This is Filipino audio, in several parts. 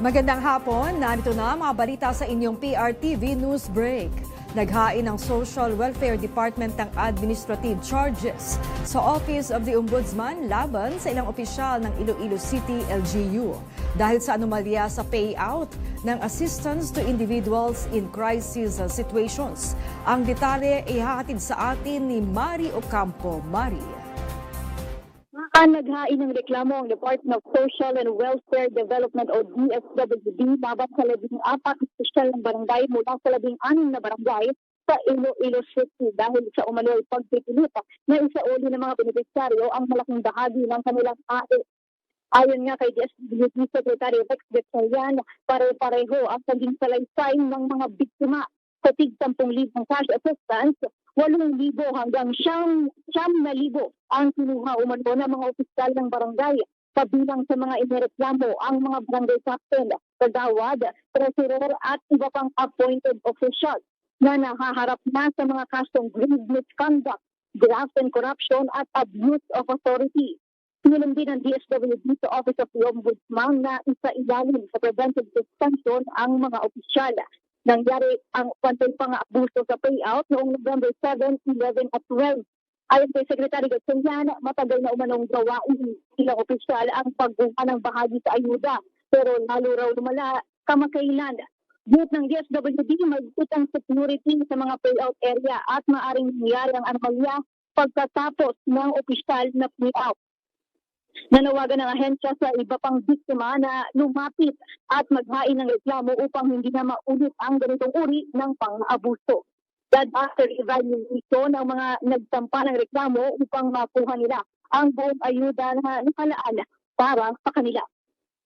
Magandang hapon, narito na mga balita sa inyong PRTV News Break. Naghain ng Social Welfare Department ng administrative charges sa Office of the Ombudsman laban sa ilang opisyal ng Iloilo City LGU dahil sa anomalya sa payout ng assistance to individuals in crisis situations. Ang detalye ay hahatid sa atin ni Mari Ocampo. Mari. Ang naghain ng reklamo ang Department of Social and Welfare Development o DSWD laban sa labing apat na sosyal ng barangay mula sa labing anim na barangay sa Iloilo City dahil sa umano'y pagpipilit na isa uli ng mga beneficiaryo ang malaking bahagi ng kanilang AE. Ayon nga kay DSWD Secretary Rex Gatchalian, pare-pareho ang paging salaysay ng mga biktima sa tig 10,000 cash assistance 8,000 hanggang siyam, siyam na libo ang kinuha umano ng mga opisyal ng barangay. Kabilang sa mga inireklamo ang mga barangay captain, kagawad, treasurer at iba pang appointed officials na nahaharap na sa mga kasong grave misconduct, graft and corruption at abuse of authority. Sinilin din ng DSWD sa Office of the Ombudsman na isa ilalim sa preventive suspension ang mga opisyal nangyari ang pantay pang abuso sa payout noong November 7, 11 at 12. Ayon kay Secretary Gatchalian, matagal na umanong gawain ilang opisyal ang pagbuka ng bahagi sa ayuda. Pero lalo raw lumala kamakailan. Group ng DSWD, magkit ang security sa mga payout area at maaring nangyari ang anomalya pagkatapos ng opisyal na payout. Nanawagan ng ahensya sa iba pang biktima na lumapit at maghain ng reklamo upang hindi na maulit ang ganitong uri ng pang-abuso. That after evaluation ng mga nagsampa ng reklamo upang makuha nila ang buong ayuda na nakalaan para sa kanila.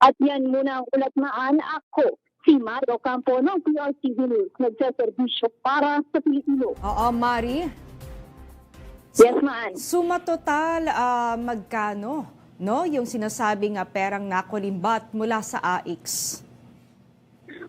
At yan muna ang ulatmaan ako, si Mario Campo ng PRTV News, nagsaservisyo para sa Pilipino. Oo, Mari. Yes, man. Suma total ah, magkano no yung sinasabing nga perang nakulimbat mula sa AX?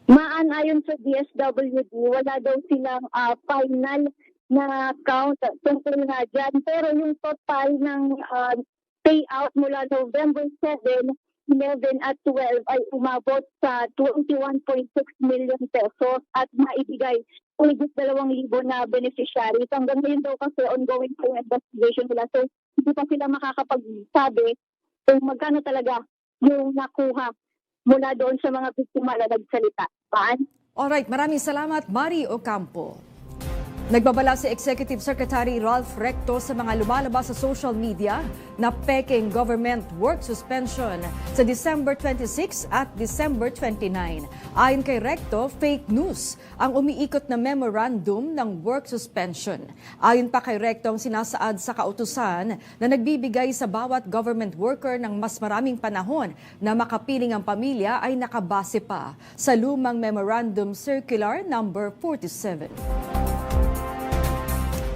Maan ayon sa DSWD, wala daw silang ah, final na count tungkol nga dyan. Pero yung total ng ah, payout mula November 7, 11 at 12 ay umabot sa 21.6 million pesos at maibigay higit 2,000 na beneficiaries. Hanggang ngayon daw kasi ongoing po investigation nila. So hindi pa sila makakapagsabi kung magkano talaga yung nakuha mula doon sa mga biktima na nagsalita. Paan? Alright, maraming salamat, Mari Ocampo. Nagbabala si Executive Secretary Ralph Recto sa mga lumalabas sa social media na peking government work suspension sa December 26 at December 29. Ayon kay Recto, fake news ang umiikot na memorandum ng work suspension. Ayon pa kay Recto ang sinasaad sa kautusan na nagbibigay sa bawat government worker ng mas maraming panahon na makapiling ang pamilya ay nakabase pa sa lumang Memorandum Circular number 47.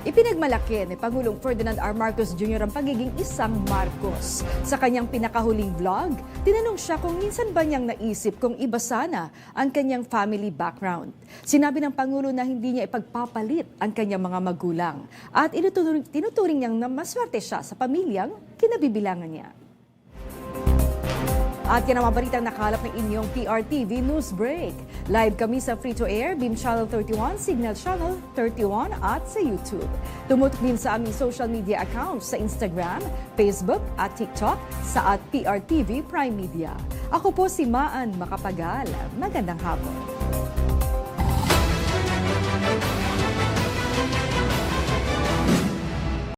Ipinagmalaki ni Pangulong Ferdinand R. Marcos Jr. ang pagiging isang Marcos. Sa kanyang pinakahuling vlog, tinanong siya kung minsan ba niyang naisip kung iba sana ang kanyang family background. Sinabi ng Pangulo na hindi niya ipagpapalit ang kanyang mga magulang at inuturing, tinuturing niyang na maswerte siya sa pamilyang kinabibilangan niya. At yan ang mga balitang nakalap ng inyong PRTV News Break. Live kami sa Free to Air, BIM Channel 31, Signal Channel 31 at sa YouTube. Tumutok din sa aming social media accounts sa Instagram, Facebook at TikTok sa at PRTV Prime Media. Ako po si Maan Makapagal. Magandang hapon.